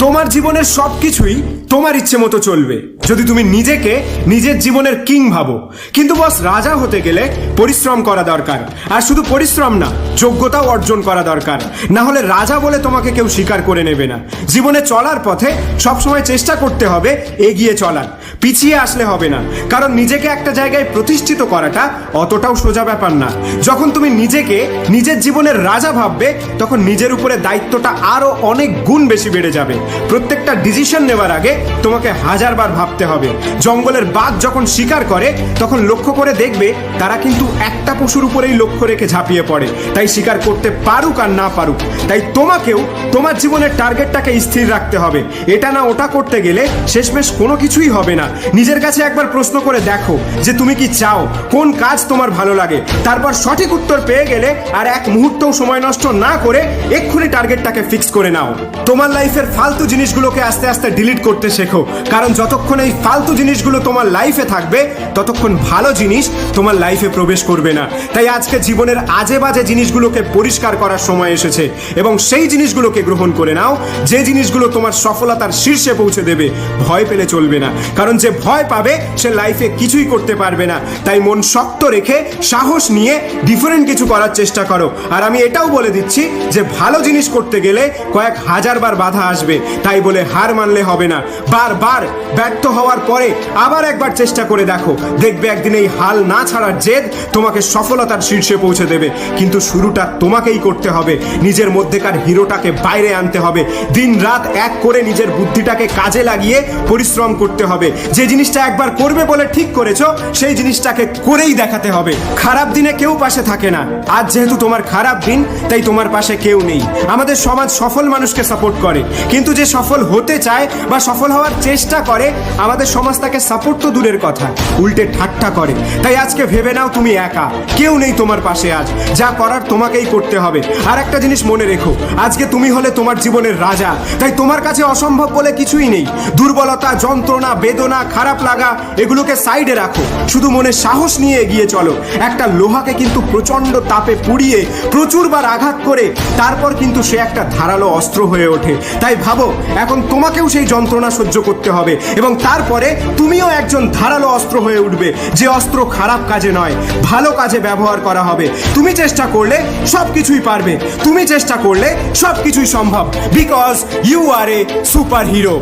তোমার জীবনের সবকিছুই তোমার ইচ্ছে মতো চলবে। যদি তুমি নিজেকে নিজের জীবনের কিং ভাবো, কিন্তু বস রাজা হতে গেলে পরিশ্রম করা দরকার। আর শুধু পরিশ্রম না, যোগ্যতাও অর্জন করা দরকার। না হলে রাজা বলে তোমাকে কেউ স্বীকার করে নেবে না। জীবনে চলার পথে সবসময় চেষ্টা করতে হবে এগিয়ে চলার। পিছিয়ে আসলে হবে না। কারণ নিজেকে একটা জায়গায় প্রতিষ্ঠিত করাটা অতটাও সোজা ব্যাপার না। যখন তুমি নিজেকে নিজের জীবনের রাজা ভাববে, তখন নিজের উপরে দায়িত্বটা আরও অনেক গুণ বেশি বেড়ে যাবে। প্রত্যেকটা ডিসিশন নেওয়ার আগে তোমাকে হাজারবার ভাবতে হবে। জঙ্গলের বাঘ যখন শিকার করে, তখন লক্ষ্য করে দেখবে তারা কিন্তু একটা পশুর উপরেই লক্ষ্য রেখে ঝাঁপিয়ে পড়ে। তাই শিকার করতে পারুক আর না পারুক, তাই তোমাকেও তোমার জীবনের টার্গেটটাকে স্থির রাখতে হবে। এটা না ওটা করতে গেলে শেষমেশ কোনো কিছুই হবে না। নিজের কাছে একবার প্রশ্ন করে দেখো যে তুমি কি চাও, কোন কাজ তোমার ভালো লাগে? তারপর সঠিক উত্তর পেয়ে গেলে আর এক মুহূর্তও সময় নষ্ট না করে এক্ষুনি টার্গেটটাকে ফিক্স করে নাও। তোমার লাইফের ফালতু জিনিসগুলোকে আস্তে আস্তে ডিলিট করতে শেখো। কারণ যতক্ষণ এই ফালতু জিনিসগুলো তোমার লাইফে থাকবে, ততক্ষণ ভালো জিনিস তোমার লাইফে প্রবেশ করবে না। তাই আজকে জীবনের আজে বাজে জিনিসগুলোকে পরিষ্কার করার সময় এসেছে এবং সেই জিনিসগুলোকে গ্রহণ করে নাও, যে জিনিসগুলো তোমার সফলতার শীর্ষে পৌঁছে দেবে, ভয় পেলে চলবে না। কারণ যে ভয় পাবে, সে লাইফে কিছুই করতে পারবে না। তাই মন শক্ত রেখে সাহস নিয়ে ডিফারেন্ট কিছু করার চেষ্টা করো। আর আমি এটাও বলে দিচ্ছি যে ভালো জিনিস করতে গেলে কয়েক হাজার বার বাধা আসবে। তাই বলে হার মানলে হবে না। বারবার ব্যর্থ হওয়ার পরে আবার একবার চেষ্টা করে দেখো। দেখবে একদিন এই হাল না ছাড়ার জেদ তোমাকে সফলতার শীর্ষে পৌঁছে দেবে। কিন্তু শুরুটা তোমাকেই করতে হবে। নিজের মধ্যেকার হিরোটাকে বাইরে আনতে হবে। দিন রাত এক করে নিজের বুদ্ধিটাকে কাজে লাগিয়ে পরিশ্রম করতে হবে। যে জিনিসটা একবার করবে বলে ঠিক করেছ, সেই জিনিসটাকে করেই দেখাতে হবে। খারাপ দিনে কেউ পাশে থাকে না। আজ যেহেতু তোমার খারাপ দিন, তাই তোমার পাশে কেউ নেই। আমাদের সমাজ সফল মানুষকে সাপোর্ট করে। কিন্তু যে সফল হতে চায় বা সফল হওয়ার চেষ্টা করে, আমাদের সমাজ তাকে সাপোর্ট তো দূরের কথা, উল্টে ঠাট্টা করে। তাই আজকে ভেবে নাও তুমি একা, কেউ নেই তোমার পাশে আজ, যা করার তোমাকেই করতে হবে। আর একটা জিনিস মনে রেখো, আজকে তুমি হলে তোমার জীবনের রাজা, তাই তোমার কাছে অসম্ভব বলে কিছুই নেই। দুর্বলতা, যন্ত্রণা, বেদনা, খারাপ লাগা, এগুলোকে সাইডে রাখো। শুধু মনে সাহস নিয়ে এগিয়ে চলো। একটা লোহাকে কিন্তু প্রচণ্ড তাপে পুড়িয়ে প্রচুরবার আঘাত করে, তারপর কিন্তু সে একটা ধারালো অস্ত্র হয়ে ওঠে। তাই ভাবো এখন তোমাকেও সেই যন্ত্রণা সহ্য করতে হবে এবং তারপরে তুমিও একজন ধারালো অস্ত্র হয়ে উঠবে যে অস্ত্র খারাপ কাজে নয়, ভালো কাজে ব্যবহার করা হবে। তুমি চেষ্টা করলে সব কিছুই পারবে। তুমি চেষ্টা করলে সব কিছুই সম্ভব because you are a superhero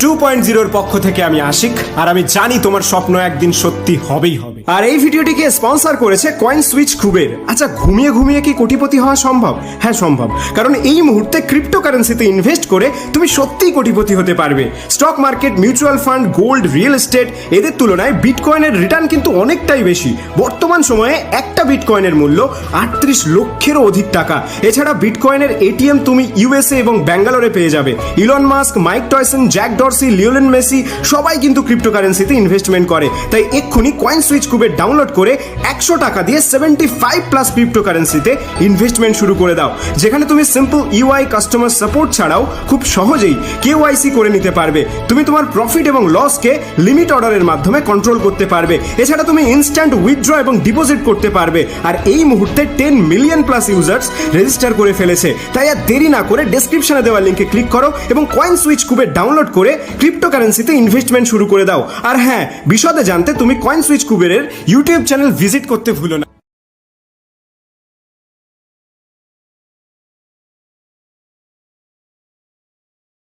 two point জিরোর পক্ষ থেকে আমি আশিক, আর আমি জানি তোমার স্বপ্ন একদিন সত্যি হবেই হবে। আর এই ভিডিওটিকে স্পন্সর করেছে কয়েন সুইচ কুবের আচ্ছা ঘুমিয়ে ঘুমিয়ে কি কোটিপতি হওয়া সম্ভব? হ্যাঁ সম্ভব। কারণ এই মুহূর্তে ক্রিপ্টোকারেন্সিতে ইনভেস্ট করে তুমি সত্যিই কোটিপতি হতে পারবে। Stock market mutual fund gold real estate এদের তুলনায় বিটকয়েনের রিটার্ন কিন্তু অনেকটাই বেশি। বর্তমান সময়ে একটা বিটকয়েনের মূল্য আটত্রিশ লক্ষেরও অধিক টাকা। এছাড়া বিটকয়েনের এটিএম তুমি ইউএসএ এবং ব্যাঙ্গালোরে পেয়ে যাবে। Elon Musk, Mike Tyson, Jack Dorsey Lionel Messi সবাই কিন্তু ক্রিপ্টোকারেন্সিতে ইনভেস্টমেন্ট করে। তাই এক্ষুনি কয়েন সুইচ কুবের ডাউনলোড করে একশো টাকা দিয়ে সেভেন্টি ফাইভ প্লাস ক্রিপ্টোকারেন্সিতে ইনভেস্টমেন্ট শুরু করে দাও। যেখানে তুমি সিম্পল ইউআই কাস্টমার সাপোর্ট ছাড়াও খুব সহজেই কেওয়াইসি করে নিতে পারবে। তুমি তোমার প্রফিট এবং লসকে লিমিট অর্ডারের মাধ্যমে কন্ট্রোল করতে পারবে। এছাড়া তুমি ইনস্ট্যান্ট উইথড্র এবং ডিপোজিট করতে পারবে। আর এই মুহূর্তে ten million plus users register করে ফেলেছে। তাই আর দেরি না করে ডেসক্রিপশনে দেওয়া লিঙ্কে ক্লিক করো এবং কয়েন সুইচ কুবের ডাউনলোড করে ক্রিপ্টোকারেন্সিতে ইনভেস্টমেন্ট শুরু করে দাও। আর হ্যাঁ বিশদে জানতে তুমি কয়েন সুইচ কুবেরের ইউটিউব চ্যানেল ভিজিট করতে ভুলো না।